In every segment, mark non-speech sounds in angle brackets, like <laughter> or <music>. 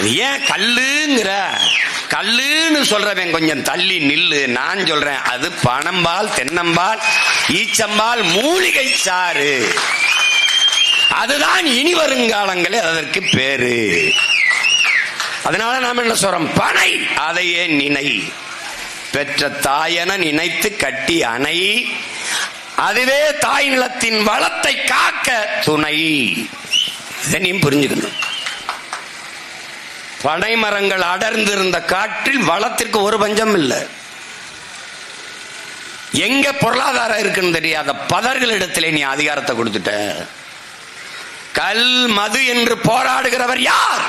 ஏன் கல்லுங்கிற? கல்லுன்னு சொல்றவன் கொஞ்சம் தள்ளி நில்லு. நான் சொல்றேன் அது பணம்பால் தென்னம்பால் ஈச்சம்பால் மூலிகை சாறு. அதுதான் இனி வருங்காலங்களே அதற்கு பேரு. அதனால நாம் என்ன சொல்றோம்? பனை அதையே நினை. பெற்ற தாயென நினைத்து கட்டி அணை. அதுவே தாய் நிலத்தின் வளத்தை காக்க துணை. இதனையும் புரிஞ்சுக்கணும். பனை மரங்கள் அடர்ந்திருந்த காற்றில் வளத்திற்கு ஒரு பஞ்சம் இல்லை. எங்க பொருளாதாரம் இருக்குன்னு தெரியாத பதர்களிடத்திலே நீ அதிகாரத்தை கொடுத்துட்ட. கல் மது என்று போராடுகிறவர் யார்?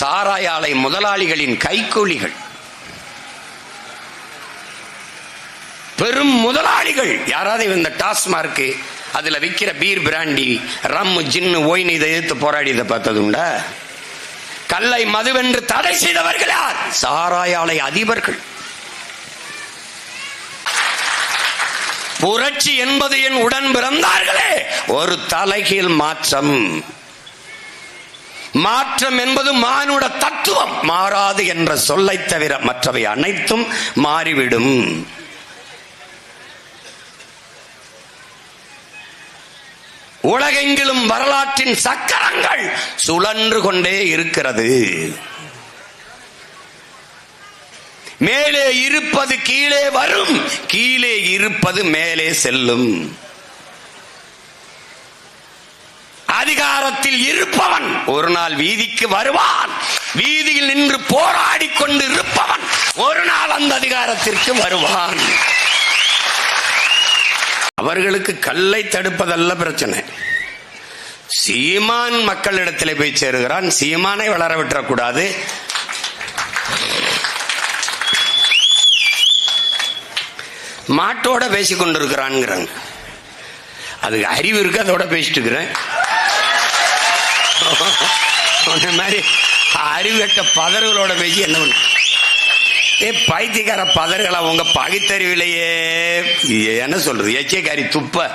சாராயாலை முதலாளிகளின் கைக்கூலிகள். பெரும் முதலாளிகள். யாராவது இந்த டாஸ்மார்க் அதுல விற்கிற பீர் பிராண்டி ரம் ஜின்னு ஓய்னு இதை எதிர்த்து போராடியதை இதை பார்த்ததுண்டா? கல்லை மதுவென்று தடை செய்தவர்கள் யார்? சாராய ஆலை அதிபர்கள். புரட்சி என்பது என் உடன் பிறந்தார்களே. ஒரு தலைகீழ் மாற்றம். மாற்றம் என்பது மானுட தத்துவம். மாறாது என்ற சொல்லை தவிர மற்றவை அனைத்தும் மாறிவிடும். உலகெங்கிலும் வரலாற்றின் சக்கரங்கள் சுழன்று கொண்டே இருக்கிறது. மேலே இருப்பது கீழே வரும் கீழே இருப்பது மேலே செல்லும். அதிகாரத்தில் இருப்பவன் ஒரு நாள் வீதிக்கு வருவான். வீதியில் நின்று போராடி கொண்டு இருப்பவன் ஒரு நாள் அந்த அதிகாரத்திற்கு வருவான். அவர்களுக்கு கல்லை தடுப்பதல்ல பிரச்சனை. சீமான் மக்களிடத்தில் போய் சேருகிறான். சீமானை வளர விட்டுறக்கூடாது. மாட்டோட பேசி கொண்டிருக்கிறான்ங்கிறாங்க அதுக்கு அறிவு இருக்கு அதோட பேசிட்டு இருக்கிறேன் <laughs> மாதிரி அறிவு கட்ட பதறுகளோட பேசி என்ன பண்ண ஏ பைத்தியக்கார பதறுகளா உங்க பகுத்தறிவிலேயே? என்ன சொல்றது? எச்சைக்காரி துப்ப.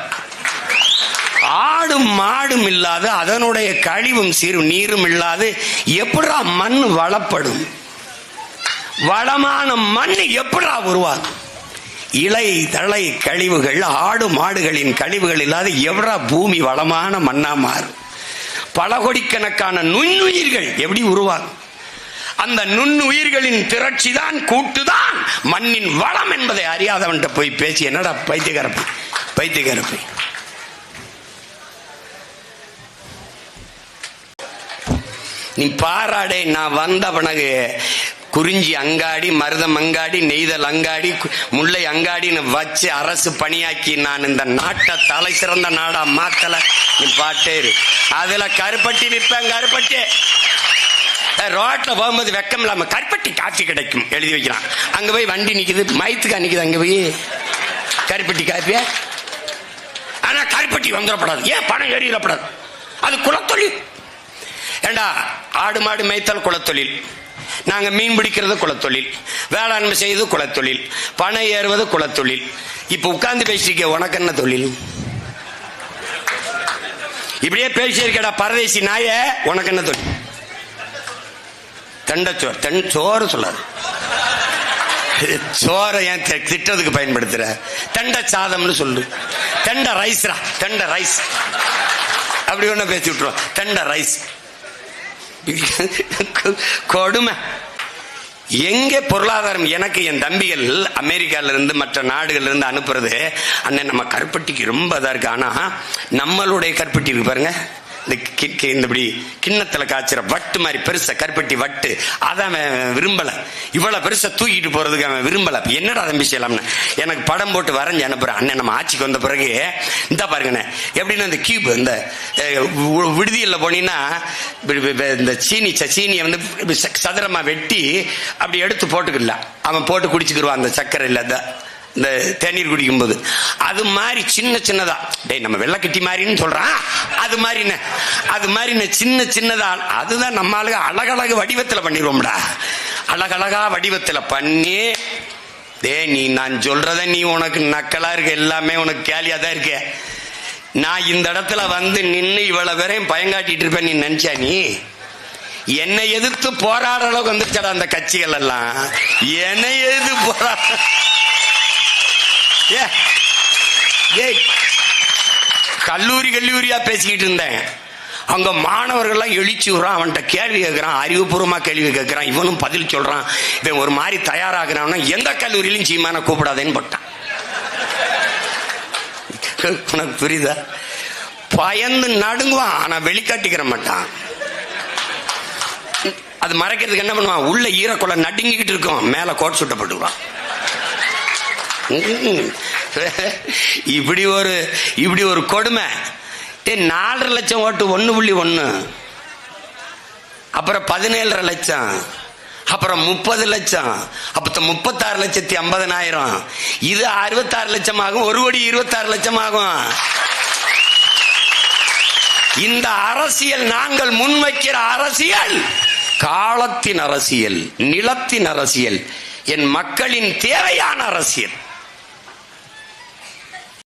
ஆடும் மாடும் இல்லாது அதனுடைய கழிவும் சிறு நீரும் இல்லாது எப்படா மண் வளப்படும்? வளமான மண் எப்படா உருவாகும்? இலை தழை கழிவுகள் ஆடு மாடுகளின் கழிவுகள் இல்லாத எவ்வளோ பூமி வளமான மண்ணா மாறும்? பல கோடிக்கணக்கான நுண்ணுயிர்கள் எப்படி உருவாகும்? அந்த நுண்ணுயிர்களின் திரட்சி தான் கூட்டுதான் மண்ணின் வளம் என்பதை அறியாதவன்கிட்ட போய் பேசி என்னடா பைத்தியகரப்பு பைத்தியகரப்பு நீ பாராடே நான் வந்த பிறகு குறிஞ்சி அங்காடி மருதம் அங்காடி நெய்தல் அங்காடி முல்லை அங்காடின்னு வச்சு அரசு பணியாக்கி நான் இந்த நாட்டை தலை சிறந்த நாடா மாத்தல. நீ பாட்டே அதில் அதுல கருப்பட்டி நிற்பேன் கருப்பட்டி. ரோட்டில் போகும்போது வெக்கம் இல்லாமல் கருப்பட்டி காஃபி கிடைக்கும் எழுதி வைக்கிறான். அங்கே போய் வண்டி நிற்கிது மயத்துக்கா நிக்குது அங்கே போய் கருப்பட்டி காஃபிய? ஆனால் கருப்பட்டி வந்துடப்படாது. ஏன்? பணம் ஏறிடப்படாது. அது குலத்தொழில். ஏண்டா ஆடு மாடு மேய்த்தல் குலத்தொழில். நாங்கள் மீன் பிடிக்கிறது குலத்தொழில். வேளாண்மை செய்வது குலத்தொழில். பணம் ஏறுவது குலத்தொழில். இப்போ உட்கார்ந்து பேசிக்க உனக்கு என்ன தொழில்? இப்படியே பேசியிருக்கடா பரதேசி நாய உனக்கு என்ன தொழில்? தண்டச்சோறு தென் சோறு சொல்லாது. சோறை ஏன் தி- திட்டத்துக்கு பயன்படுத்துற? தண்ட சாதம்னு சொல்லு. தண்ட ரைஸ்ரா. தண்ட ரைஸ். அப்படி ஒண்ணு பேசி விட்டுருவோம். தண்ட ரைஸ். கொடுமை. எங்க பொருளாதாரம் எனக்கு என் தம்பிகள் அமெரிக்கால இருந்து மற்ற நாடுகள்ல இருந்து அனுப்புறது அண்ணன் நம்ம கருப்பட்டிக்கு ரொம்ப இதா இருக்கு. ஆனா நம்மளுடைய கருப்பட்டி இருக்கு பாருங்க. இந்த கி- கி- கிண்ணத்துல காய்ச்சிற வட்டு மாதிரி பெருசா கருப்பட்டி வட்டு அதை அவன் விரும்பல. இவ்வளவு பெருசா தூக்கிட்டு போறதுக்கு அவன் விரும்பல. என்னடா தம்பி செய்யலாம்னு? எனக்கு படம் போட்டு வரைஞ்சு அனுப்புறேன். அண்ணன் நம்ம ஆட்சிக்கு வந்த பிறகு இந்த பாருங்கண்ணே எப்படின்னா இந்த கியூப் இந்த விடுதியில் விடுதியில போனீங்கன்னா இப்படி இந்த சீனி ச- சீனியை வந்து சதுரமா வெட்டி அப்படி எடுத்து போட்டுக்கலாம் அவன் போட்டு குடிச்சுக்கிடுவான் அந்த சக்கரை இல்லாத இந்த தேநீர் குடிக்கும்போது. அது மாதிரி சின்ன சின்னதா. டேய் நம்ம வெள்ளக்கட்டி மாதிரின்னு சொல்றான். அது மாதிரின்னு அது மாதிரின்னு சின்ன சின்னதா? அதுதான் நம்ம ஆளுங்க அழகழகு வடிவத்தில் பண்ணிடுவோம்டா. அழகழகா வடிவத்தில் பண்ணி டேய் நீ நான் சொல்றத நீ உனக்கு நக்கலா இருக்க. எல்லாமே உனக்கு கேலியா தான் இருக்க. நான் இந்த இடத்துல வந்து நின்று இவ்வளவு பேரையும் பயங்காட்டிட்டு இருப்பேன். நீ நினைச்சா நீ? என்னை எதிர்த்து போராடுற அளவுக்கு வந்துருச்சடா அந்த கட்சிகள் எல்லாம். என்னை எதிர்த்து போராட ஏ, ஏய், கல்லூரி கல்லூரியா பேசிக்கிட்டு இருந்தேன். அங்க மாணவர்கள்லாம் எழுச்சி விடுறான் அவன்கிட்ட கேள்வி கேட்கிறான் அறிவுபூர்வமா கேள்வி கேட்கிறான் இவனும் பதில் சொல்றான் இவன் ஒரு மாதிரி தயாராகிறான்னா எந்த கல்லூரியிலும் சீமான கூப்பிடாதேன்னு போட்டான். உனக்கு புரியுதா? பயந்து நடுங்குவான் ஆனா வெளிக்காட்டிக்கிற மாட்டான். அது மறைக்கிறதுக்கு என்ன பண்ணுவான்? உள்ள ஈரக்குள்ள நடுங்கிக்கிட்டு இருக்கும் மேல கோட் சுட்டப்பட்டுவான் <laughs> இப்படி ஒரு இப்படி ஒரு கொடுமை. நாலரை லட்சம் ஓட்டு ஒன்று புள்ளி ஒன்று அப்புறம் பதினேழரை லட்சம். அப்புறம் முப்பது லட்சம். அப்போ முப்பத்தாறு லட்சத்தி ஐம்பதனாயிரம். இது அறுபத்தாறு லட்சம் ஆகும் ஒரு கோடி இருபத்தாறு லட்சம் ஆகும் இந்த அரசியல் நாங்கள் முன்வைக்கிற அரசியல் காலத்தின் அரசியல் நிலத்தின் அரசியல் என் மக்களின் தேவையான அரசியல்.